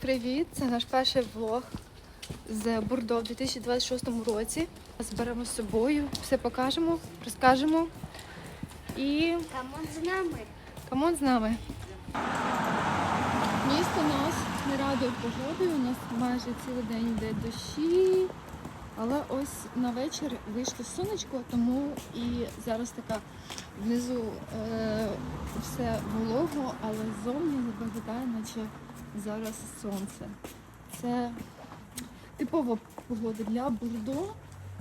Привіт! Це наш перший влог з Бордо в 2026 році. Зберемо з собою, все покажемо, розкажемо. І Камон з нами. камон з нами. Місто нас не радує погодою. У нас майже цілий день йде дощі. Але ось на вечір вийшло сонечко, тому і зараз така внизу е, все волого, але зовні виглядає, наче зараз сонце. Це типова погода для Бордо.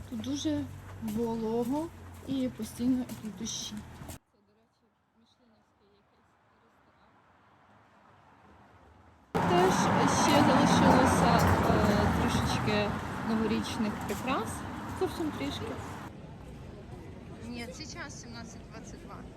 Тут дуже волого і постійно йдуть дощі. Теж ще залишилося е, трішечки новорічних прикрас. Зовсім трішки. Ні, зараз 17.22.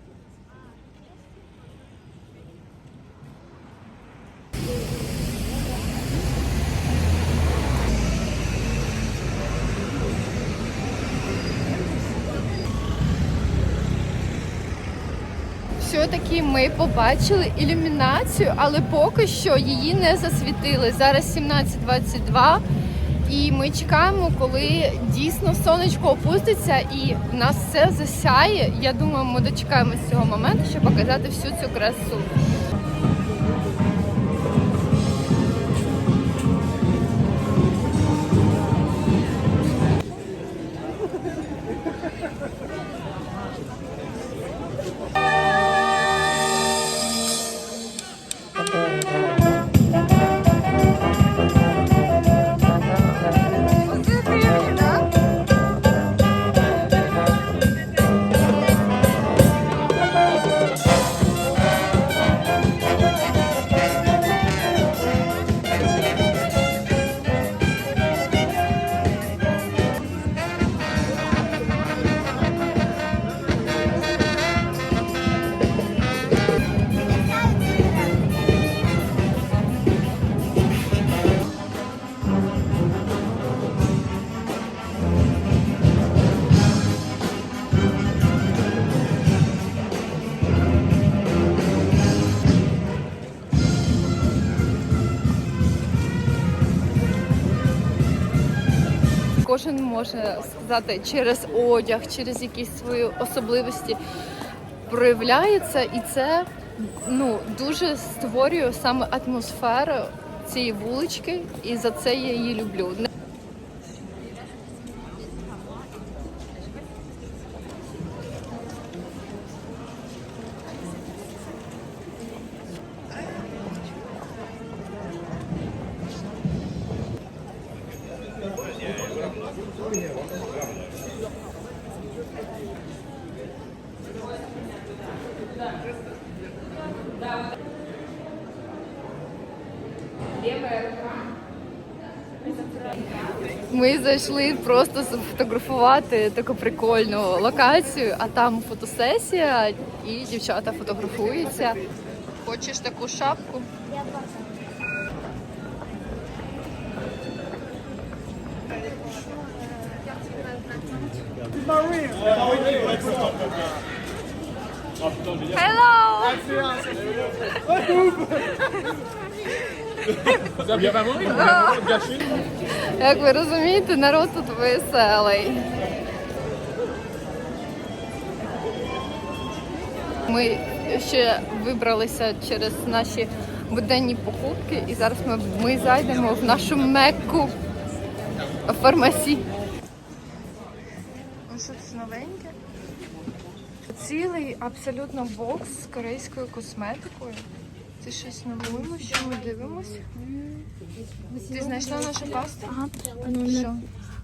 Все-таки ми побачили ілюмінацію, але поки що її не засвітили. Зараз 17.22 і ми чекаємо, коли дійсно сонечко опуститься і в нас все засяє. Я думаю, ми дочекаємося цього моменту, щоб показати всю цю красу. Кожен може сказати через одяг, через якісь свої особливості проявляється, і це ну дуже створює саме атмосферу цієї вулички, і за це я її люблю. Ми зайшли просто сфотографувати таку прикольну локацію, а там фотосесія і дівчата фотографуються. Хочеш таку шапку? Я. Hello! Як ви розумієте, народ тут веселий. Ми ще вибралися через наші буденні покупки, і зараз ми, ми зайдемо в нашу мекку фармасі. Ось це новеньке. Цілий абсолютно бокс з корейською косметикою. Це щось нове, що ми дивимося. Ти знайшла нашу пасту? Ага. Що?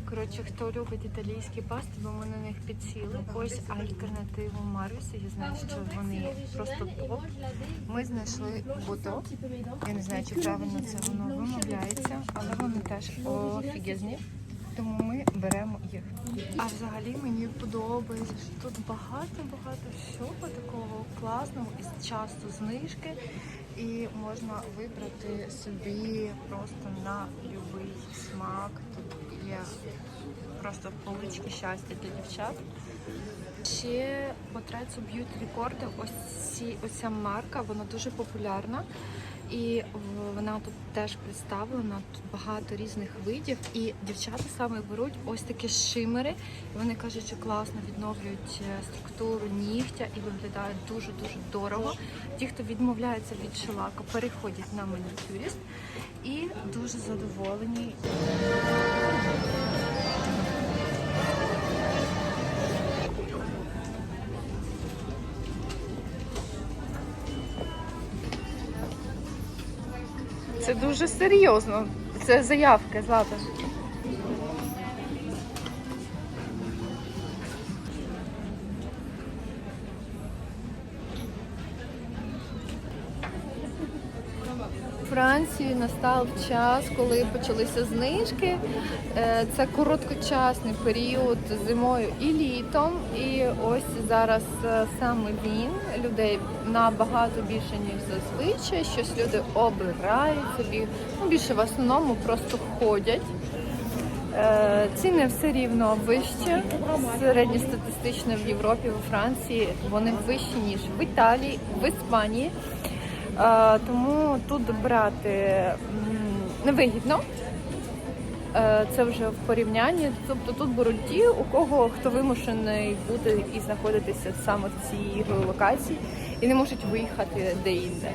Коротше, хто любить італійські пасти, бо ми на них підсіли. Ось альтернативу Марвісу. Я знаю, що вони просто топ. Ми знайшли бото. Я не знаю, чи правильно це воно вимовляється, але вони теж офігезні. Тому ми беремо їх. А взагалі мені подобається, що тут багато-багато всього такого класного і часто знижки. І можна вибрати собі просто на будь-який смак. Тут є просто полички щастя для дівчат. Ще по трецу Beauty Record ось ці, оця марка, вона дуже популярна. І вона тут теж представлена, тут багато різних видів. І дівчата саме беруть ось такі шимери. Вони кажуть, що класно відновлюють е, структуру нігтя і виглядають дуже-дуже дорого. Ті, хто відмовляється від шелака, переходять на манікюріст і дуже задоволені. Це дуже серйозно. Це заявка, Злата. Франції настав час, коли почалися знижки. Е, Це короткочасний період зимою і літом. І ось зараз е, саме він людей набагато більше ніж зазвичай. Щось люди обирають собі. Ну, більше в основному просто ходять. Е, Ціни все рівно вище. Середньостатистично в Європі, у Франції вони вищі ніж в Італії, в Іспанії. Тому тут брати невигідно. Е, Це вже в порівнянні. Тобто тут беруть ті, у кого хто вимушений бути і знаходитися саме в цій локації і не можуть виїхати де-інде.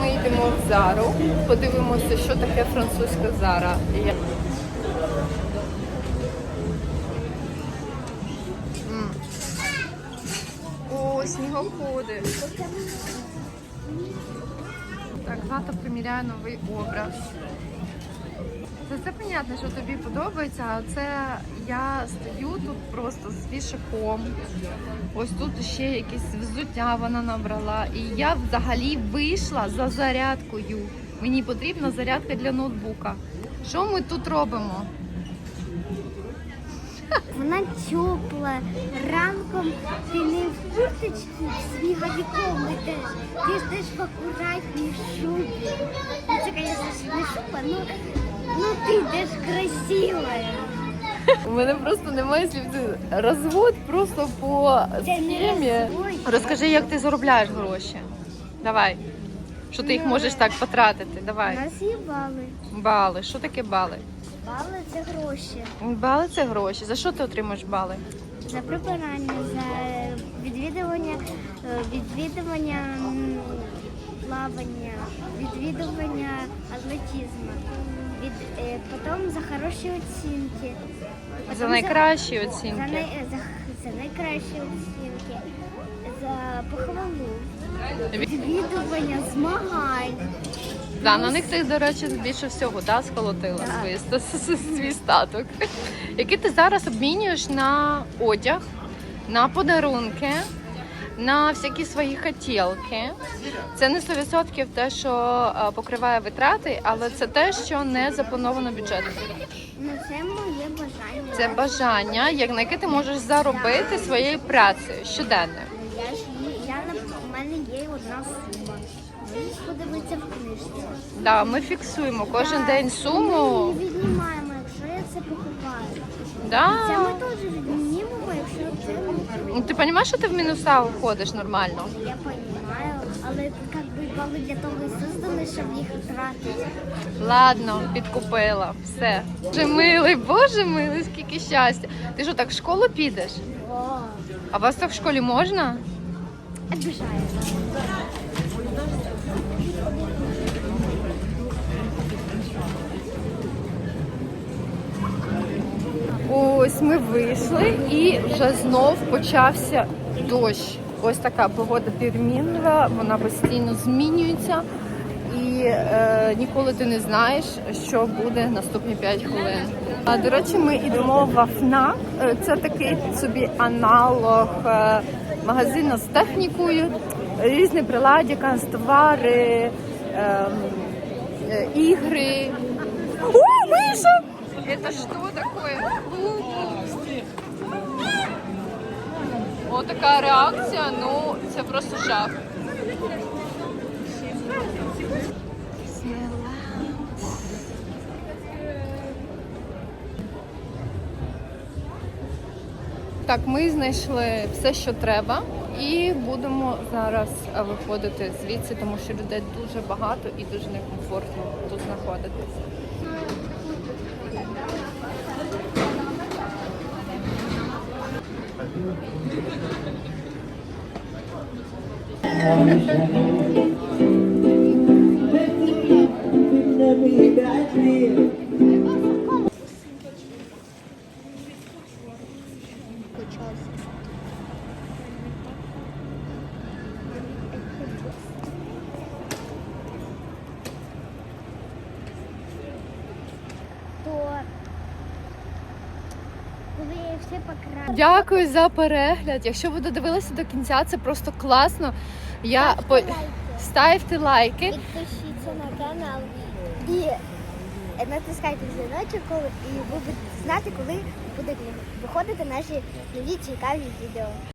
Ми йдемо в Зару, подивимося, що таке французька Зара. Снігоходи. Так, Злата приміряє новий образ. Це все понятно, що тобі подобається, а це я стою тут просто з вішаком. Ось тут ще якісь взуття вона набрала. І я взагалі вийшла за зарядкою. Мені потрібна зарядка для ноутбука. Що ми тут робимо? Вона тепла. Ранком ти не в курточці з сніговиком йдеш. Ти йдеш в акуратній шубі. Ну, це, звісно, не шуба, ну, ну ти йдеш красивая. У мене просто немає слів. Це розвод просто по Це не схемі. розвод. Розкажи, як ти заробляєш гроші. Давай. Що ти їх можеш так потратити? У Давай. нас є бали. Бали. Що таке бали? Бали це гроші. Бали це гроші. За що ти отримуєш бали? За прибирання, за відвідування, е, відвідування плавання, відвідування атлетизму. Від, е, потім за хороші оцінки. За найкращі за, оцінки. най, за, за найкращі оцінки, за похвалу, відвідування змагань. Да, на них ти, до речі, більше всього да, сколотила свій, свій статок. Який ти зараз обмінюєш на одяг, на подарунки, на всякі свої хотілки. Це не 100% те, що е, покриває витрати, але це те, що не заплановано бюджетом. Ну це моє бажання. Це бажання, як на яке ти можеш заробити своєю працею щоденною. Я ж я у мене є одна сума. Подивитися в. Да, ми фіксуємо кожен день Ми суму. її віднімаємо, якщо я це покупаю. Да. Це ми теж віднімемо, якщо це ми. Ну, Ти розумієш, що ти в мінуса входиш нормально? Я розумію, але як би бали для того і создані, щоб їх тратити. Ладно, підкупила. Все. Боже милий, боже милий, скільки щастя. Ти що, так в школу підеш? О, А вас так в школі можна? обіжаю. Ось ми вийшли і вже знов почався дощ. Ось така погода перемінлива, вона постійно змінюється. І е, ніколи ти не знаєш, що буде наступні 5 хвилин. А до речі, ми йдемо в АФНАК. Е, Це такий собі аналог е, магазину з технікою, різні приладдя, канцтовари, е, е, ігри. О, Миша! Это что такое? О, така реакція, ну це просто жах. Так, ми знайшли все, що треба, і будемо зараз виходити звідси, тому що людей дуже багато і дуже некомфортно тут знаходитись. То коли все покрасили. Дякую за перегляд. Якщо ви додивилися до кінця, це просто класно. Я по... ставте лайки. Підпишіться на канал і натискайте дзвіночок, коли- і ви будете знати, коли будуть виходити наші нові цікаві відео.